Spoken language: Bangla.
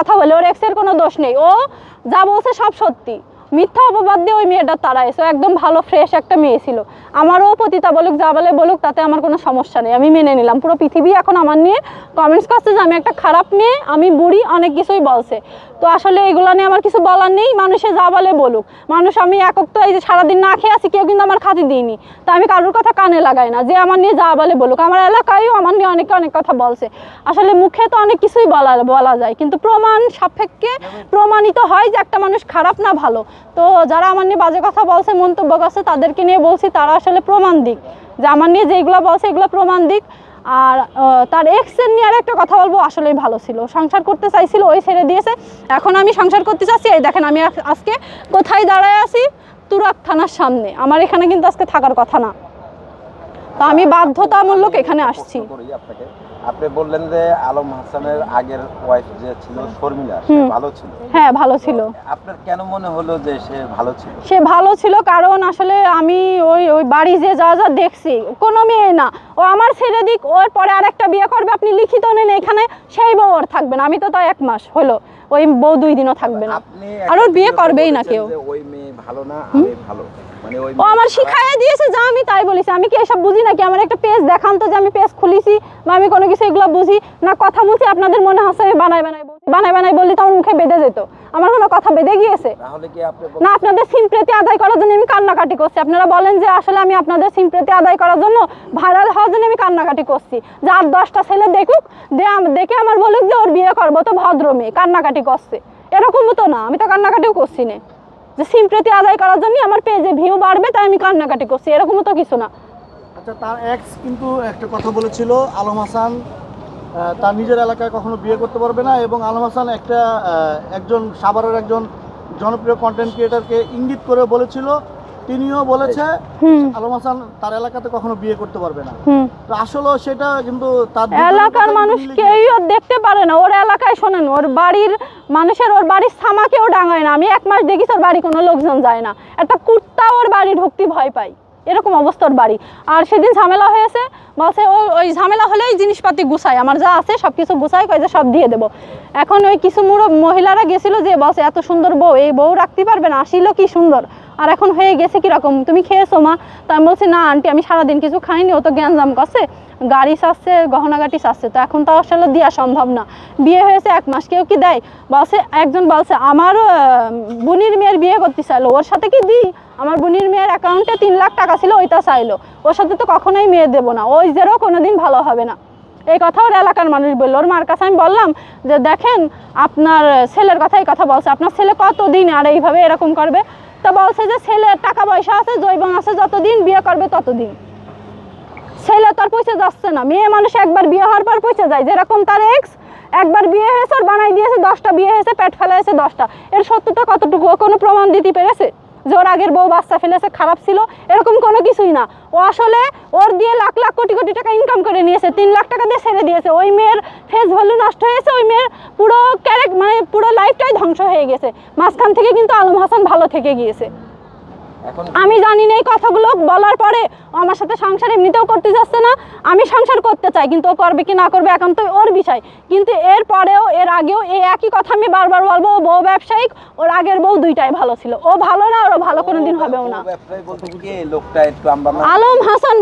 কথা বলে, ওর এক্সের কোনো দোষ নেই। ও যা বলছে সব সত্যি। মিথ্যা অপবাদ দিয়ে ওই মেয়েটা তারা এসে একদম ভালো ফ্রেশ একটা মেয়ে ছিল। আমারও পতিতা বলুক, যা বলে বলুক, তাতে আমার কোনো সমস্যা নেই। আমি মেনে নিলাম। পুরো পৃথিবী এখন আমার নিয়ে কমেন্টস করছে যে আমি একটা খারাপ মেয়ে, আমি বুড়ি, অনেক কিছুই বলছে। তো আসলে এগুলো নিয়ে আমার কিছু বলার নেই। মানুষে যা বলে বলুক। মানুষ আমি একক তো এই যে সারাদিন না খেয়ে আছি, কেউ কিন্তু আমার খাতি দিইনি। তা আমি কারোর কথা কানে লাগাই না। যে আমার নিয়ে যা বলে বলুক, আমার এলাকায়ও আমার নিয়ে অনেকে অনেক কথা বলছে। আসলে মুখে তো অনেক কিছুই বলা বলা যায়। কিন্তু প্রমাণ সাপেক্ষে প্রমাণিত হয় যে একটা মানুষ খারাপ না ভালো। তো যারা আমার নিয়ে বাজে কথা বলছে, মন্তব্য করছে, তাদেরকে নিয়ে বলছি, তারা আসলে প্রমাণ দিক। যে আমার নিয়ে যেগুলো বলছে, এগুলো প্রমাণ দিক। আর তার এক্সের নিয়ে আর একটা কথা বলব, আসলেই ভালো ছিল। সংসার করতে চাইছিল, ওই ছেড়ে দিয়েছে। এখন আমি সংসার করতে চাচ্ছি, এই দেখেন আমি আজকে কোথায় দাঁড়ায় আছি? তুরাক থানার সামনে। আমার এখানে কিন্তু আজকে থাকার কথা না। তা আমি বাধ্যতামূলক এখানে আসছি। আপনি বললেন যে আলম হাসানের আগের ওয়াইফ যে ছিল শর্মিলা। ভালো ছিল। হ্যাঁ ভালো ছিল। আপনার কেন মনে হলো যে সে ভালো ছিল? সে ভালো ছিল কারণ আসলে আমি ওই ওই বাড়ি যে যা যা দেখছি কোনো মেয়ে না। ও আমার ছেড়ে দিক ওর পরে আরেকটা বিয়ে করবে আপনি লিখিত নেন এখানে সেই বউ ওর থাকবেন আমি তো তাই এক মাস হলো। ওই বউ দুই দিনও থাকবে না। আর ওর বিয়ে করবেই না কেউ। ওই মেয়ে ভালো না আমি ভালো। মানে ওই ও আমার। শিখাইয়া দিয়েছে যা আমি তাই বলেছি। আমি কি এসব বুঝি নাকি? আমার একটা পেজ দেখান তো যে আমি পেজ খুলিছি বা আমি কোনো কিছু এগুলো বুঝি? না কথা বলছি আপনাদের মনে হচ্ছে আমি বানাই বানাই বলছি। বানাই বানাই বললি তো আমার মুখে বেঁধে যেত। আমার কোনো কথা বেঁধে গিয়েছে? তাহলে কি আপনি না আপনাদের সিম্প্রেতি আদায় করার জন্য আমি কান্নাকাটি করছি। আপনারা বলেন যে আসলে আমি আপনাদের সিম্প্রেতি আদায় করার জন্য ভাইরাল হওয়ার জন্য আমি কান্নাকাটি করছি। যে আর দশটা ছেলে দেখুক দে আম- দেখে আমার বলুক যে ওর বিয়ে করব তো ভদ্র মেয়ে কান্নাকাটি করছে। এরকমও তো না আমি তো কান্নাকাটিও করছি না। যে সিম্প্রেতি আদায় করার জন্য আমার পেজে ভিউ বাড়বে তাই আমি কান্নাকাটি করছি। এরকমও তো কিছু না। আচ্ছা তার এক্স কিন্তু একটা কথা বলেছিল আলম হাসান। তার নিজের এলাকায় কখনো বিয়ে করতে পারবে না এবং আলম হাসান একটা একজন সাভারের একজন জনপ্রিয় কন্টেন্ট ক্রিয়েটারকে ইঙ্গিত করে বলেছিল। তিনিও বলেছে আলম হাসান তার এলাকাতে কখনো বিয়ে করতে পারবে না। তো আসলে সেটা কিন্তু তার এলাকার মানুষ কেউই ওর দেখতে পারে না। ওর এলাকায় শোনেন ওর বাড়ির মানুষের ওর বাড়ির ছামাকেও ডাঙায় না। আমি এক মাস দেখিস ওর বাড়ি কোনো লোকজন যায় না। একটা কুর্তা ওর বাড়ি ঢুকতে ভয় পাই এরকম অবস্থার বাড়ি। আর সেদিন ঝামেলা হয়েছে বলছে ওই ওই ঝামেলা হলেই জিনিসপাতি গুছাই আমার যা আছে সব কিছু গুছাই কয় সব দিয়ে দেবো। এখন ওই কিছু মুড়ো মহিলারা গেছিল যে বলছে এত সুন্দর বউ এই বউ রাখতে পারবে না আসিল কি সুন্দর? আর এখন হয়ে গেছে কীরকম? তুমি খেয়েছো মা? তা আমি বলছি না আন্টি আমি সারাদিন কিছু খাইনি ও তো গ্যাঞ্জাম করছে গাড়ি চাচ্ছে গহনাগাটি চাচ্ছে তো এখন তো আসলে দেওয়া সম্ভব না। বিয়ে হয়েছে এক মাস কেউ কি দেয়? বলছে একজন বলছে আমারও আহ, বুনির বিয়ে করতে চাইলো। ওর সাথে কি দিই? আমার বুনির মেয়ের অ্যাকাউন্টে তিন লাখ টাকা ছিল, ওইটা চাইলো। ওর সাথে তো কখনোই মেয়ে দেবো না। ওই জেরও কোনোদিন ভালো হবে না। এই কথা ওর এলাকার মানুষ বলল। ওর মার কাছে আমি বললাম যে, দেখেন, আপনার ছেলের কথাই কথা বলছে। আপনার ছেলে কতদিন আর এইভাবে এরকম করবে? তা বলছে যে ছেলের টাকা পয়সা আছে, জৈবন আছে, যতদিন বিয়ে করবে ততদিন। ছেলে তার পয়সা যাচ্ছে না। মেয়ে মানুষ একবার বিয়ে হওয়ার পর পয়সা যায়। যেরকম তার এক্স একবার বিয়ে হয়েছে আর বানাই দিয়েছে, দশটা বিয়ে হয়েছে, পেট ফেলা হয়েছে দশটা। এর সত্যতা কতটুকু? কোনো প্রমাণ দিতে পেরেছে? যে ওর আগের বউ বাচ্চা ফেলেছে, খারাপ ছিল, এরকম কোনো কিছুই না। ও আসলে ওর দিয়ে লাখ লাখ কোটি কোটি টাকা ইনকাম করে নিয়েছে, তিন লাখ টাকা দিয়ে ছেড়ে দিয়েছে। ওই মেয়ের ফেস ভ্যালু নষ্ট হয়েছে, ওই মেয়ের পুরো ক্যারেক্ট মানে পুরো লাইফটাই ধ্বংস হয়ে গেছে। মাঝখান থেকে কিন্তু আলম হাসান ভালো থেকে গিয়েছে। আমি জানি না এই কথাগুলো বলার পরে আমার সাথে সংসার এমনিতেও করতে যাচ্ছে না। আমি সংসার করতে চাই কিন্তু ও করবে কি না করবে এখন তো ওর বিষয়। কিন্তু এর পরেও এর আগেও এই একই কথা আমি বারবার বলব ও বউ ব্যবসায়িক ওর আগের বউ দুইটাই ভালো ছিল। ও ভালো না ওর ভালো কোনোদিন হবেও না। লোকটা একটু আলম হাসান